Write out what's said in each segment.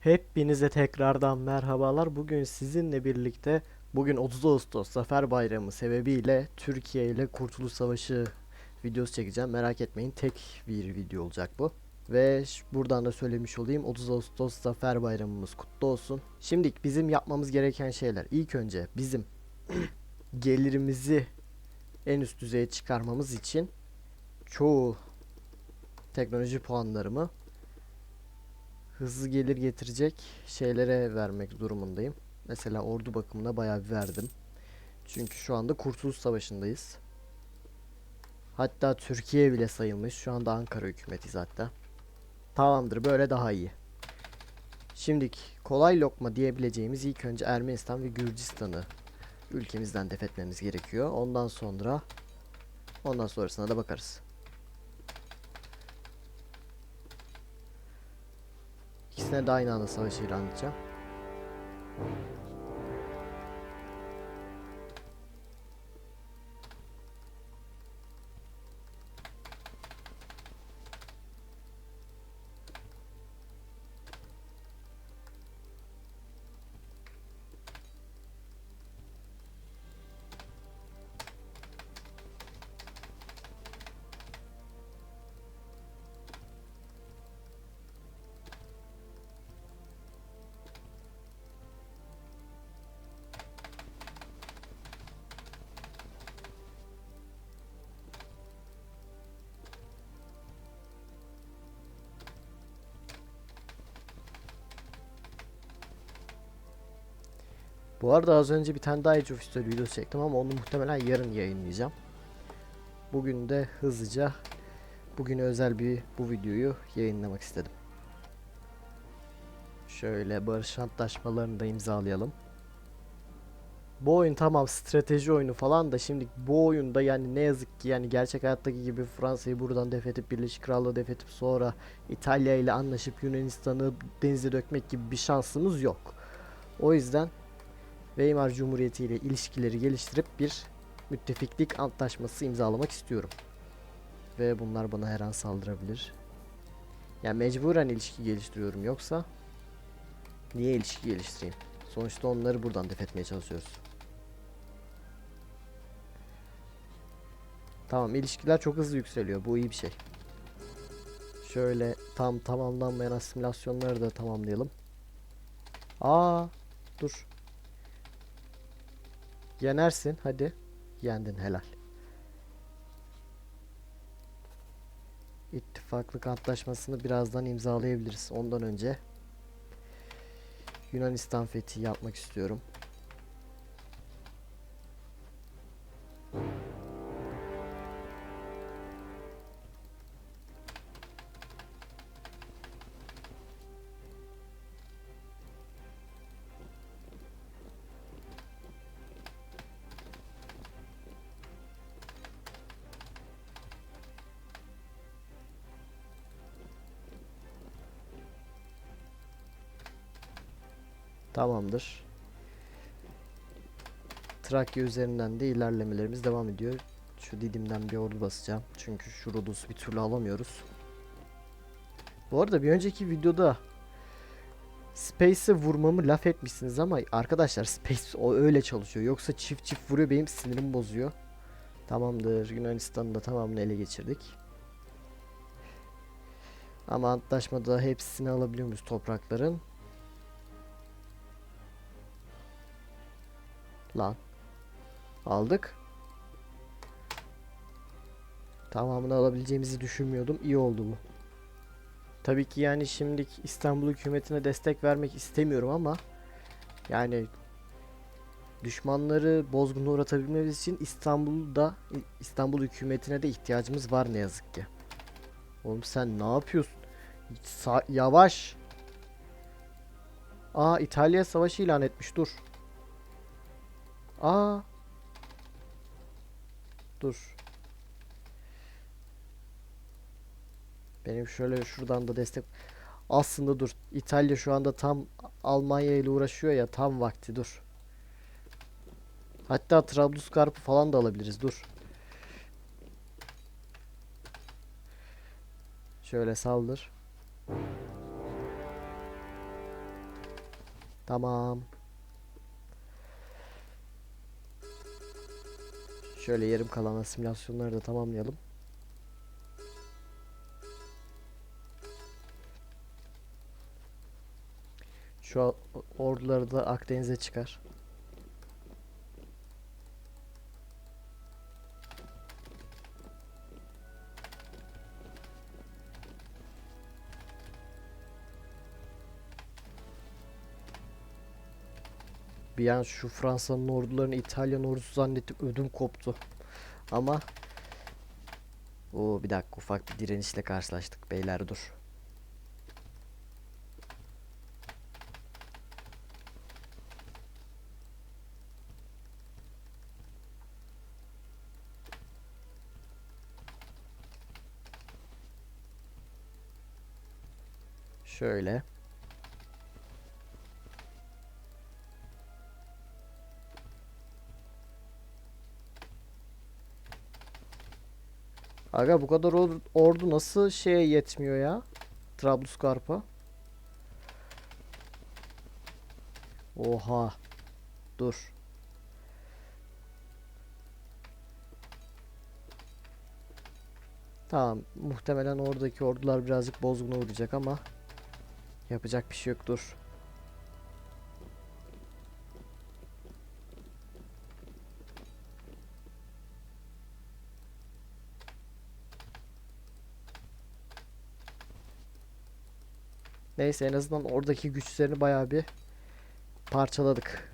Hepinize tekrardan merhabalar. Bugün sizinle birlikte bugün 30 Ağustos Zafer Bayramı sebebiyle Türkiye ile Kurtuluş Savaşı videosu çekeceğim. Merak etmeyin tek bir video olacak bu. Ve buradan da söylemiş olayım 30 Ağustos Zafer Bayramımız kutlu olsun. Şimdi bizim yapmamız gereken şeyler. İlk önce bizim gelirimizi en üst düzeye çıkarmamız için çoğu teknoloji puanlarımı hızlı gelir getirecek şeylere vermek durumundayım. Mesela ordu bakımına bayağı bir verdim. Çünkü şu anda Kurtuluş Savaşı'ndayız. Hatta Türkiye bile sayılmış. Şu anda Ankara hükümetiyiz hatta. Tamamdır böyle daha iyi. Şimdi kolay lokma diyebileceğimiz ilk önce Ermenistan ve Gürcistan'ı ülkemizden def etmemiz gerekiyor. Ondan sonra ondan sonrasına da bakarız. İkisine de aynı anda savaş ilan edeceğim. Bu arada az önce bir tane daha Age of History videosu çektim ama onu muhtemelen yarın yayınlayacağım. Bugün de hızlıca bugüne özel bir bu videoyu yayınlamak istedim. Şöyle barış antlaşmalarını da imzalayalım. Bu oyun tamam strateji oyunu falan da şimdi bu oyunda yani ne yazık ki yani gerçek hayattaki gibi Fransa'yı buradan def edip Birleşik Krallığı def edip sonra İtalya ile anlaşıp Yunanistan'ı denize dökmek gibi bir şansımız yok. O yüzden Weimar Cumhuriyeti ile ilişkileri geliştirip bir müttefiklik antlaşması imzalamak istiyorum. Ve bunlar bana her an saldırabilir. Yani mecburen ilişki geliştiriyorum yoksa niye ilişki geliştireyim? Sonuçta onları buradan def etmeye çalışıyoruz. Tamam ilişkiler çok hızlı yükseliyor. Bu iyi bir şey. Şöyle tam tamamlanmayan asimilasyonları da tamamlayalım. Aa dur. Yenersin hadi. Yendin helal. İttifaklık antlaşmasını birazdan imzalayabiliriz. Ondan önce Yunanistan fethi yapmak istiyorum. Tamamdır. Trakya üzerinden de ilerlemelerimiz devam ediyor. Şu Didim'den bir ordu basacağım. Çünkü şu Rodos'u bir türlü alamıyoruz. Bu arada bir önceki videoda Space'e vurmamı laf etmişsiniz ama arkadaşlar Space o öyle çalışıyor. Yoksa çift çift vuruyor benim sinirimi bozuyor. Tamamdır. Yunanistan'ı da tamamını ele geçirdik. Ama antlaşmada hepsini alabiliyor muyuz toprakların? Lan. Aldık. Tamamını alabileceğimizi düşünmüyordum. İyi oldu bu. Tabii ki yani şimdi İstanbul hükümetine destek vermek istemiyorum ama yani düşmanları bozguna uğratabilmemiz için İstanbul'da İstanbul hükümetine de ihtiyacımız var ne yazık ki. Oğlum sen ne yapıyorsun? Sa- yavaş. Aa İtalya savaşı ilan etmiş dur. Aa. Dur. Benim şöyle şuradan da destek. Aslında dur. İtalya şu anda tam Almanya ile uğraşıyor ya tam vakti dur. Hatta Trablusgarp'ı falan da alabiliriz dur. Şöyle saldır. Tamam. Şöyle yarım kalan asimilasyonları da tamamlayalım. Şu orduları da Akdeniz'e çıkar. Bir an şu Fransa'nın ordularını İtalyan ordusu zannettim ödüm koptu. Ama o bir dakika ufak bir direnişle karşılaştık beyler dur. Şöyle. Aga bu kadar or- ordu nasıl şeye yetmiyor ya? Trablusgarp'a. Oha. Dur. Tamam. Muhtemelen oradaki ordular birazcık bozguna uğrayacak ama yapacak bir şey yok. Dur. Neyse en azından oradaki güçlerini bayağı bir parçaladık.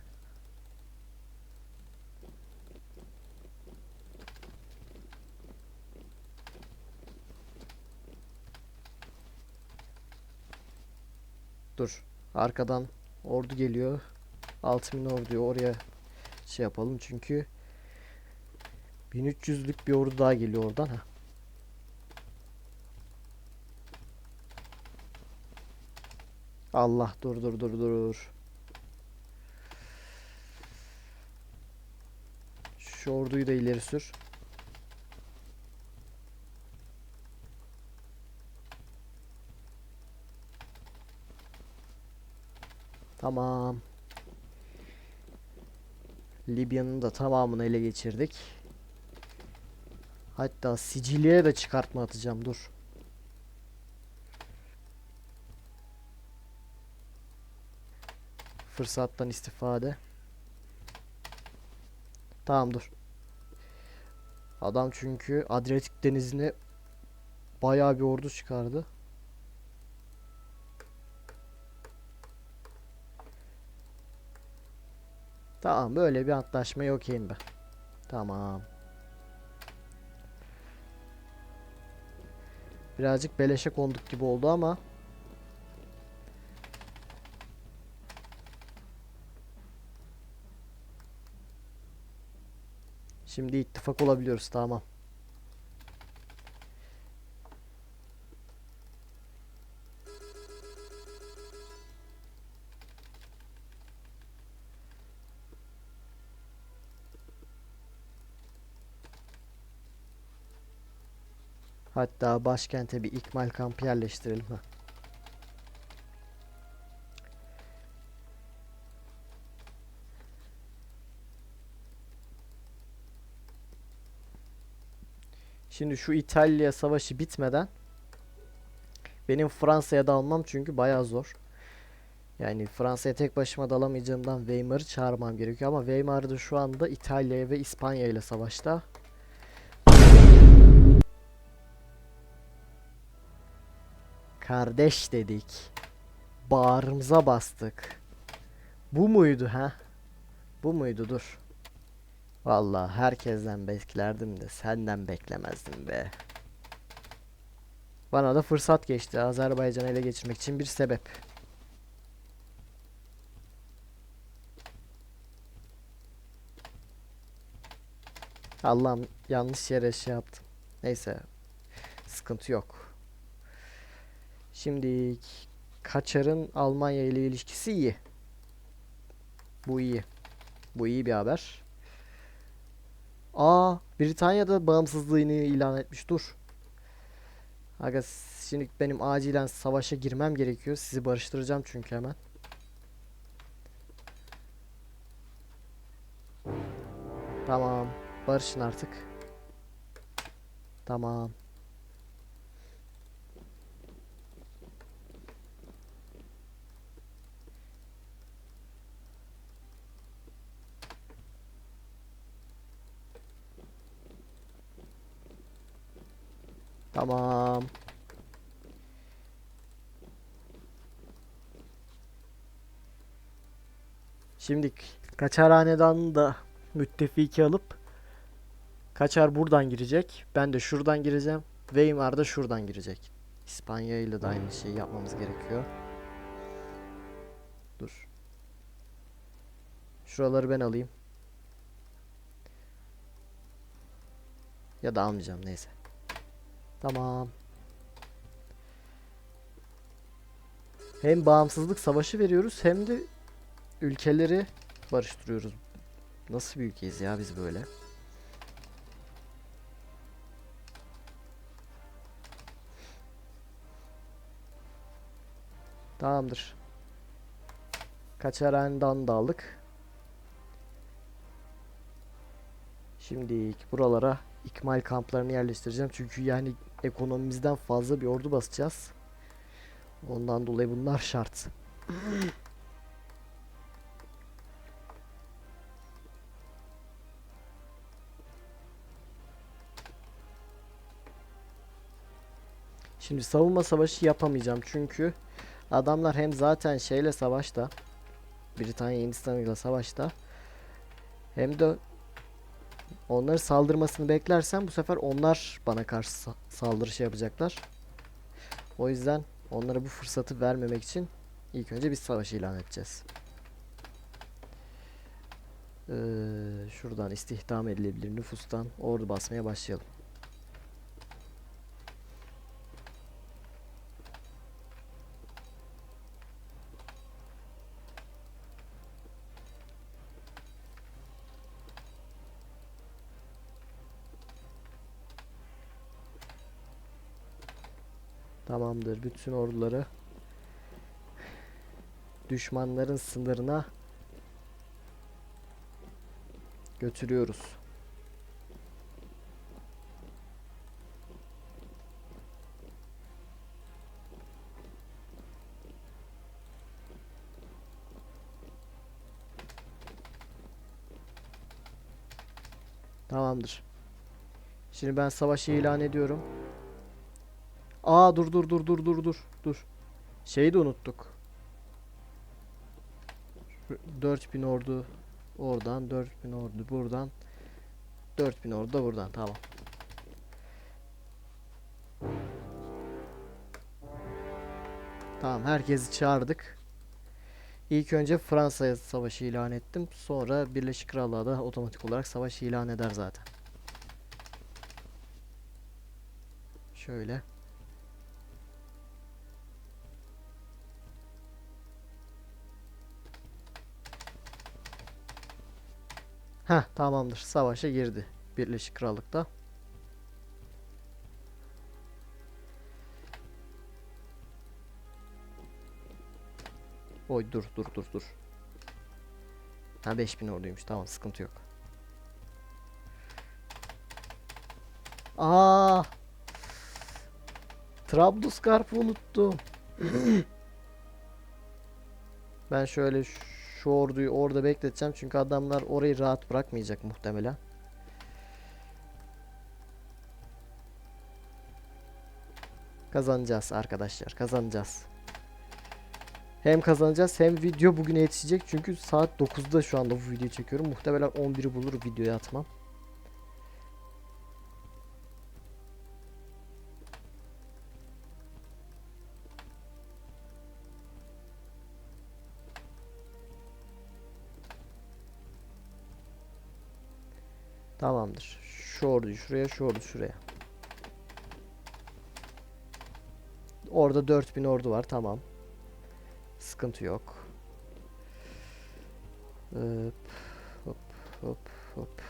Dur. Arkadan ordu geliyor. 6000 orduyu oraya şey yapalım çünkü 1300'lük bir ordu daha geliyor oradan. Ha. Allah dur dur dur dur. Şu orduyu da ileri sür. Tamam. Libya'nın da tamamını ele geçirdik. Hatta Sicilya'ya da çıkartma atacağım dur. Fırsattan istifade. Tamam dur. Adam çünkü Adriyatik denizine bayağı bir ordu çıkardı. Tamam böyle bir antlaşma okeyim ben. Tamam. Birazcık beleşe konduk gibi oldu ama Şimdi ittifak olabiliyoruz tamam. Hatta başkente bir ikmal kampı yerleştirelim ha. Şimdi şu İtalya savaşı bitmeden benim Fransa'ya dalmam çünkü bayağı zor. Yani Fransa'ya tek başıma dalamayacağımdan Weimar'ı çağırmam gerekiyor ama Weimar da şu anda İtalya ve İspanya ile savaşta. Kardeş dedik. Bağrımıza bastık. Bu muydu ha? Bu muydu dur. Vallahi herkesten beklerdim de senden beklemezdim be. Bana da fırsat geçti Azerbaycan'ı ele geçirmek için bir sebep. Allah'ım yanlış yere şey yaptım. Neyse. Sıkıntı yok. Şimdi Kaçar'ın Almanya ile ilişkisi iyi. Bu iyi. Bu iyi bir haber. Aa Britanya'da bağımsızlığını ilan etmiş dur. Aga şimdi benim acilen savaşa girmem gerekiyor. Sizi barıştıracağım çünkü hemen. Tamam. Barışın artık. Tamam. Tamam. Şimdi Kaçarhane'den da müttefiki alıp Kaçar buradan girecek. Ben de şuradan gireceğim. Weimar da şuradan girecek. İspanya ile de aynı şeyi yapmamız gerekiyor. Dur. Şuraları ben alayım. Ya da almayacağım neyse. Tamam. Hem bağımsızlık savaşı veriyoruz hem de ülkeleri barıştırıyoruz. Nasıl bir ülkeyiz ya biz böyle? Tamamdır. Kaçaran'dan da aldık. Şimdi buralara ikmal kamplarını yerleştireceğim. Çünkü yani ekonomimizden fazla bir ordu basacağız. Ondan dolayı bunlar şart. Şimdi savunma savaşı yapamayacağım çünkü adamlar hem zaten şeyle savaşta Britanya Hindistan ile savaşta hem de onları saldırmasını beklersem bu sefer onlar bana karşı sa- saldırı şey yapacaklar. O yüzden onlara bu fırsatı vermemek için ilk önce bir savaş ilan edeceğiz. Ee, şuradan istihdam edilebilir nüfustan ordu basmaya başlayalım. Tamamdır. Bütün orduları düşmanların sınırına götürüyoruz. Tamamdır. Şimdi ben savaşı ilan ediyorum. Aa dur dur dur dur dur dur dur. Şeyi de unuttuk. 4000 ordu oradan 4000 ordu buradan 4000 ordu da buradan tamam. Tamam herkesi çağırdık. İlk önce Fransa'ya savaşı ilan ettim. Sonra Birleşik Krallığa da otomatik olarak savaş ilan eder zaten. Şöyle. Heh tamamdır. Savaşa girdi. Birleşik Krallık'ta. Oy dur dur dur dur. Ha 5000 orduymuş. Tamam sıkıntı yok. Aa! Trablusgarp'ı unuttum. Ben şöyle şu orduyu orada bekleteceğim çünkü adamlar orayı rahat bırakmayacak muhtemelen. Kazanacağız arkadaşlar, kazanacağız. Hem kazanacağız hem video bugüne yetişecek çünkü saat 9'da şu anda bu videoyu çekiyorum. Muhtemelen 11'i bulur videoya atmam. Şuraya, şu ordu şuraya. Orada 4000 ordu var. Tamam. Sıkıntı yok. Hop hop hop hop.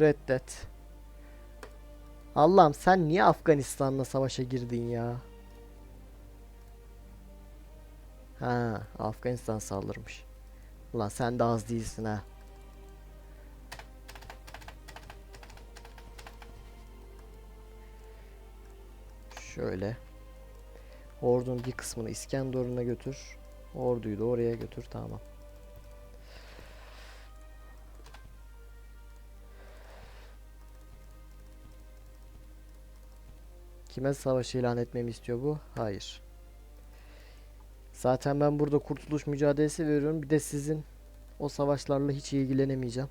Reddet. Allah'ım sen niye Afganistan'la savaşa girdin ya? Ha, Afganistan saldırmış. Ulan sen de az değilsin ha. Şöyle. Ordunun bir kısmını İskenderun'a götür. Orduyu da oraya götür. Tamam. Kime savaş ilan etmemi istiyor bu? Hayır. Zaten ben burada kurtuluş mücadelesi veriyorum. Bir de sizin o savaşlarla hiç ilgilenemeyeceğim.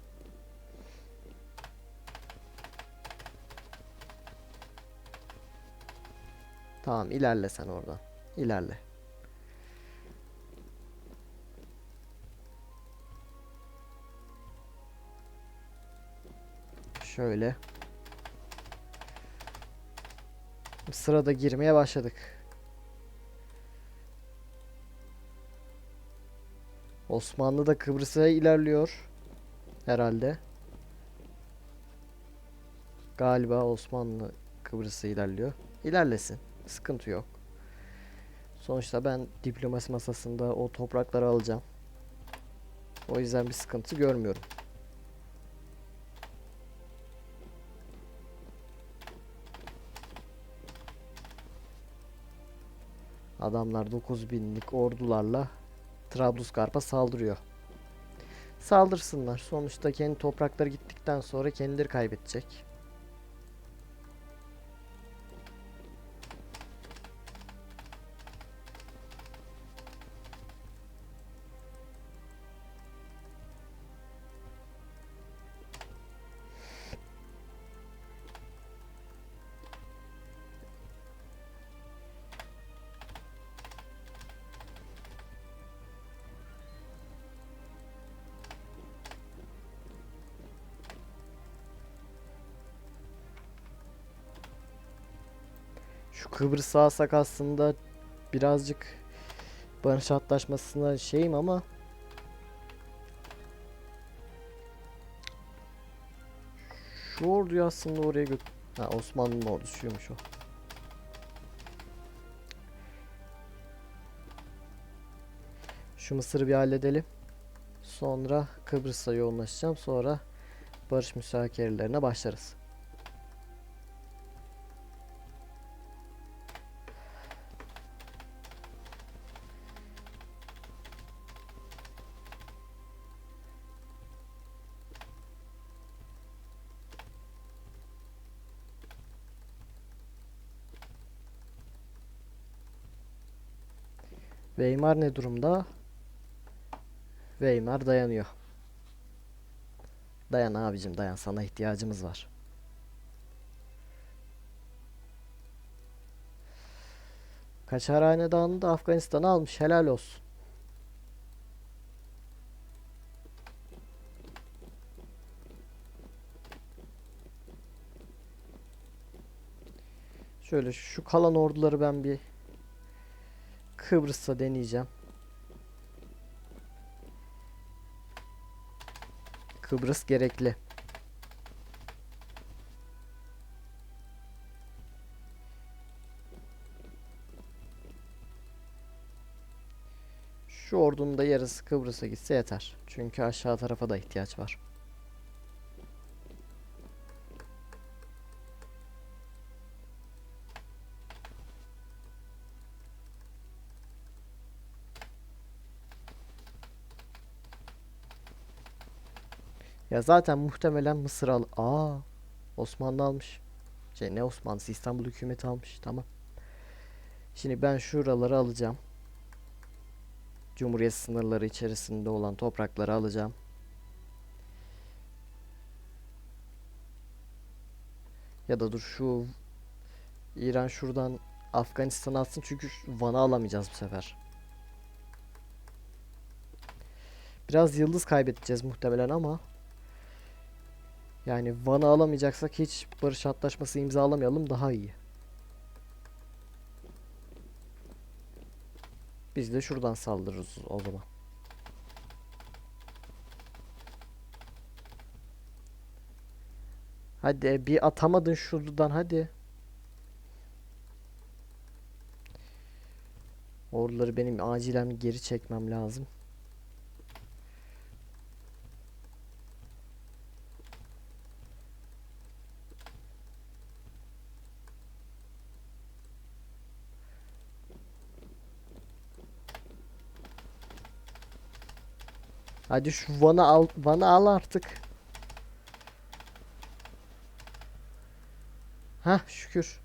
Tamam ilerle sen oradan. İlerle. Şöyle. Sırada girmeye başladık. Osmanlı da Kıbrıs'a ilerliyor. Herhalde. Galiba Osmanlı Kıbrıs'a ilerliyor. İlerlesin. Sıkıntı yok. Sonuçta ben diplomasi masasında o toprakları alacağım. O yüzden bir sıkıntı görmüyorum. Adamlar 9000'lik ordularla Trablusgarp'a saldırıyor. Saldırsınlar. Sonuçta kendi toprakları gittikten sonra kendileri kaybedecek. Kıbrıs alsak aslında birazcık barış antlaşmasına şeyim ama şu orduyu aslında oraya göt Ha Osmanlı'nın ordusuymuş o. Şu Mısır'ı bir halledelim. Sonra Kıbrıs'a yoğunlaşacağım. Sonra barış müzakerelerine başlarız. Weimar ne durumda? Weimar dayanıyor. Dayan abicim dayan sana ihtiyacımız var. Kaçar Hanedanı da Afganistan'ı almış helal olsun. Şöyle şu kalan orduları ben bir Kıbrıs'ta deneyeceğim. Kıbrıs gerekli. Şu ordunun da yarısı Kıbrıs'a gitse yeter. Çünkü aşağı tarafa da ihtiyaç var. Ya zaten muhtemelen Mısır al... Aa, Osmanlı almış. Şey ne Osmanlısı? İstanbul hükümeti almış. Tamam. Şimdi ben şuraları alacağım. Cumhuriyet sınırları içerisinde olan toprakları alacağım. Ya da dur şu İran şuradan Afganistan alsın çünkü Van'ı alamayacağız bu sefer. Biraz yıldız kaybedeceğiz muhtemelen ama yani Van'ı alamayacaksak hiç barış antlaşması imzalamayalım daha iyi. Biz de şuradan saldırırız o zaman. Hadi bir atamadın şuradan hadi. Orduları benim acilen geri çekmem lazım. Hadi şu Van'ı al, Van'ı al artık. Hah şükür.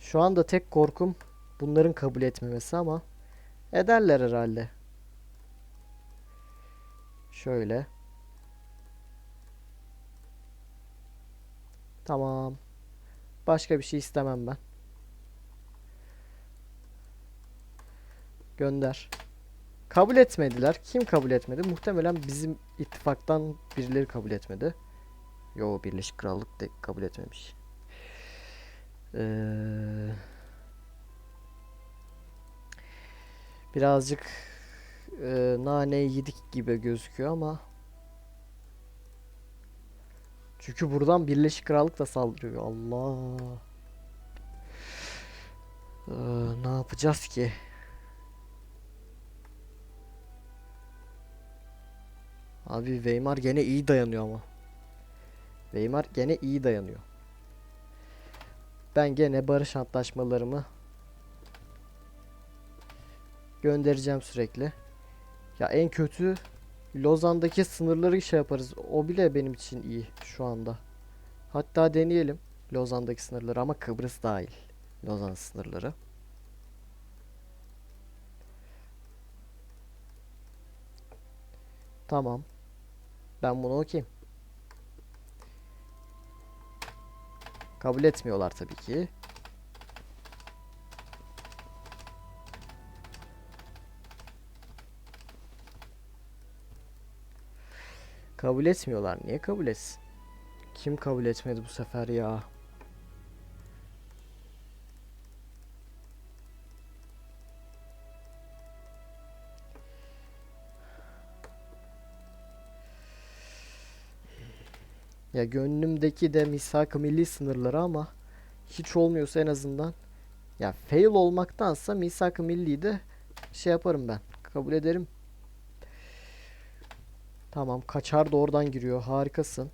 Şu anda tek korkum bunların kabul etmemesi ama ederler herhalde. Şöyle. Tamam. Başka bir şey istemem ben. Gönder. Kabul etmediler. Kim kabul etmedi? Muhtemelen bizim ittifaktan birileri kabul etmedi. Yo Birleşik Krallık da kabul etmemiş. Ee, birazcık e, nane yedik gibi gözüküyor ama çünkü buradan Birleşik Krallık da saldırıyor. Allah. Ee, ne yapacağız ki? Abi Weimar gene iyi dayanıyor ama. Weimar gene iyi dayanıyor. Ben gene barış antlaşmalarımı göndereceğim sürekli. Ya en kötü Lozan'daki sınırları şey yaparız. O bile benim için iyi şu anda. Hatta deneyelim Lozan'daki sınırları ama Kıbrıs dahil. Lozan sınırları. Tamam. Ben bunu okuyayım. Kabul etmiyorlar tabii ki. Kabul etmiyorlar. Niye kabul etsin? Kim kabul etmedi bu sefer ya? Ya gönlümdeki de misak-ı milli sınırları ama hiç olmuyorsa en azından ya fail olmaktansa misak-ı milliyi de şey yaparım ben. Kabul ederim. Tamam kaçar da oradan giriyor. Harikasın.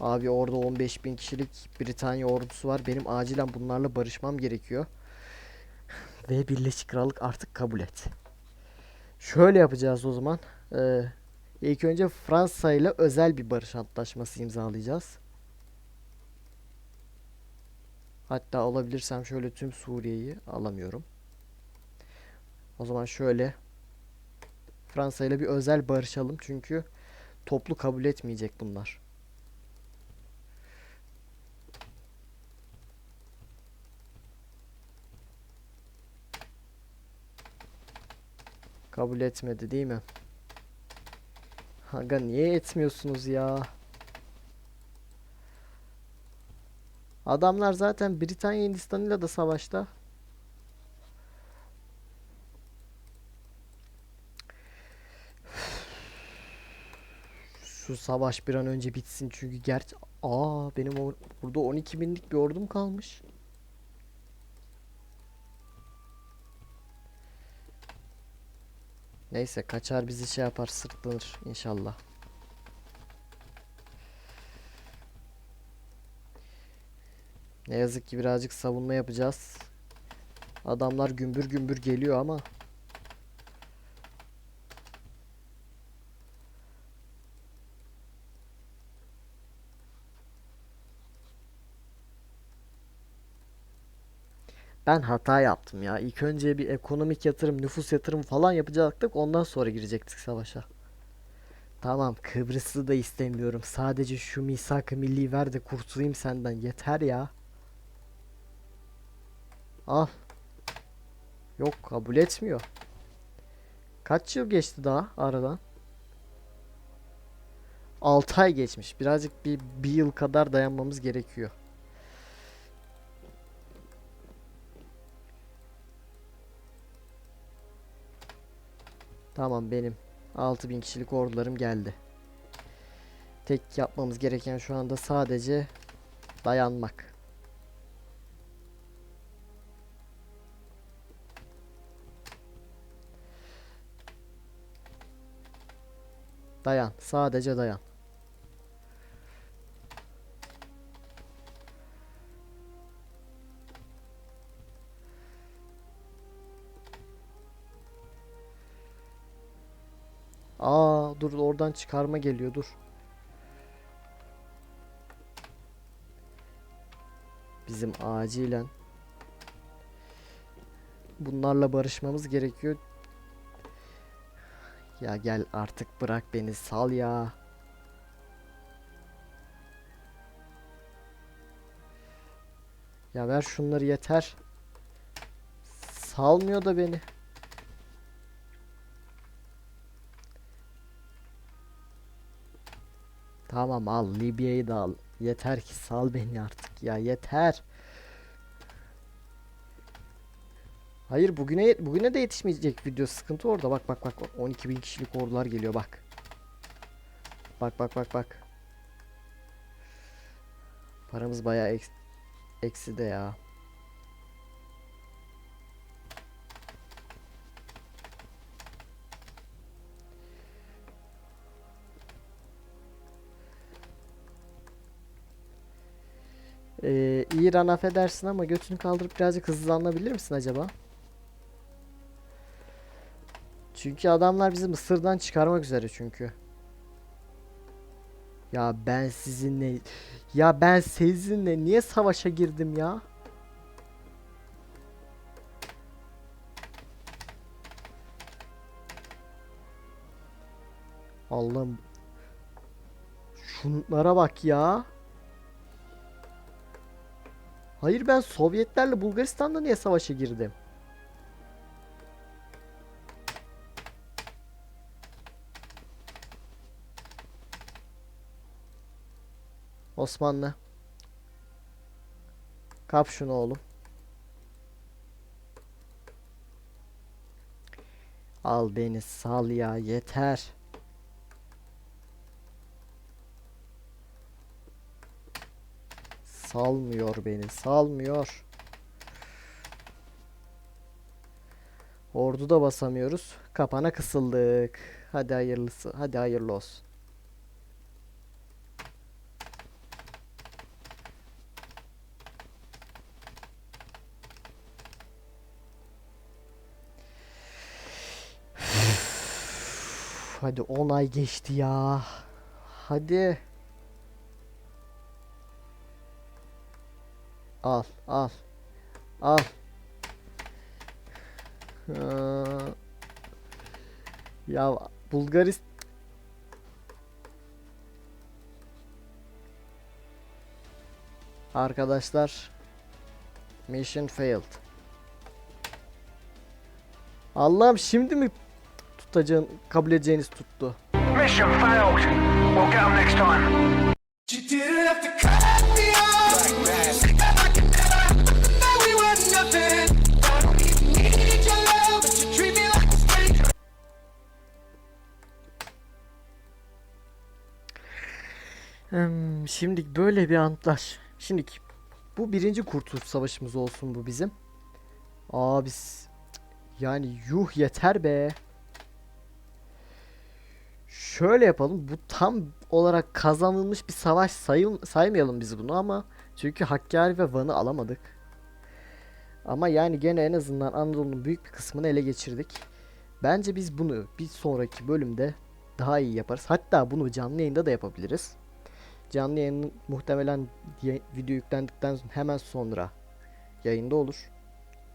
Abi orada 15 bin kişilik Britanya ordusu var. Benim acilen bunlarla barışmam gerekiyor. Ve Birleşik Krallık artık kabul et. Şöyle yapacağız o zaman. Ee, ilk önce Fransa ile özel bir barış antlaşması imzalayacağız. Hatta alabilirsem şöyle tüm Suriye'yi alamıyorum. O zaman şöyle Fransa ile bir özel barışalım çünkü toplu kabul etmeyecek bunlar. Kabul etmedi değil mi? Aga niye etmiyorsunuz ya? Adamlar zaten Britanya Hindistan'ıyla da savaşta. Şu savaş bir an önce bitsin çünkü gerçi aa benim burada 12 binlik bir ordum kalmış. Neyse kaçar bizi şey yapar sırtlanır inşallah. Ne yazık ki birazcık savunma yapacağız. Adamlar gümbür gümbür geliyor ama Ben hata yaptım ya. İlk önce bir ekonomik yatırım, nüfus yatırım falan yapacaktık. Ondan sonra girecektik savaşa. Tamam, Kıbrıs'ı da istemiyorum. Sadece şu misak-ı milli ver de kurtulayım senden. Yeter ya. Al. Yok, kabul etmiyor. Kaç yıl geçti daha aradan? 6 ay geçmiş. Birazcık bir, bir yıl kadar dayanmamız gerekiyor. Tamam benim. 6000 kişilik ordularım geldi. Tek yapmamız gereken şu anda sadece dayanmak. Dayan, sadece dayan. Oradan çıkarma geliyor dur. Bizim acilen bunlarla barışmamız gerekiyor. Ya gel artık bırak beni sal ya. Ya ver şunları yeter. Salmıyor da beni. Tamam al Libya'yı da al. Yeter ki sal beni artık ya yeter. Hayır bugüne bugüne de yetişmeyecek video sıkıntı orada bak bak bak 12 bin kişilik ordular geliyor bak. Bak bak bak bak. Paramız bayağı eks eksi de ya. Ee, İran affedersin ama götünü kaldırıp birazcık hızlanabilir misin acaba? Çünkü adamlar bizi Mısır'dan çıkarmak üzere çünkü. Ya ben sizinle ya ben sizinle niye savaşa girdim ya? Allah'ım şunlara bak ya. Hayır ben Sovyetlerle Bulgaristan'da niye savaşa girdim? Osmanlı. Kap şunu oğlum. Al beni sal ya yeter. Salmıyor beni salmıyor. Ordu da basamıyoruz. Kapana kısıldık. Hadi hayırlısı. Hadi hayırlı olsun. Hadi 10 ay geçti ya. Hadi. Al, al. Al. Aa, Ya Bulgaristan Arkadaşlar Mission failed. Allah'ım şimdi mi tutacağın kabul edeceğiniz tuttu. Mission failed. We'll get next time. Şimdi böyle bir antlaş. Şimdi bu birinci Kurtuluş Savaşımız olsun bu bizim. Aa yani yuh yeter be. Şöyle yapalım. Bu tam olarak kazanılmış bir savaş sayıl saymayalım biz bunu ama çünkü Hakkari ve Van'ı alamadık. Ama yani gene en azından Anadolu'nun büyük bir kısmını ele geçirdik. Bence biz bunu bir sonraki bölümde daha iyi yaparız. Hatta bunu canlı yayında da yapabiliriz. Canlı yayın muhtemelen video yüklendikten hemen sonra yayında olur.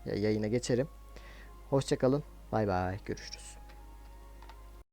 Ya yayına geçerim. Hoşçakalın. Bay bay. Görüşürüz.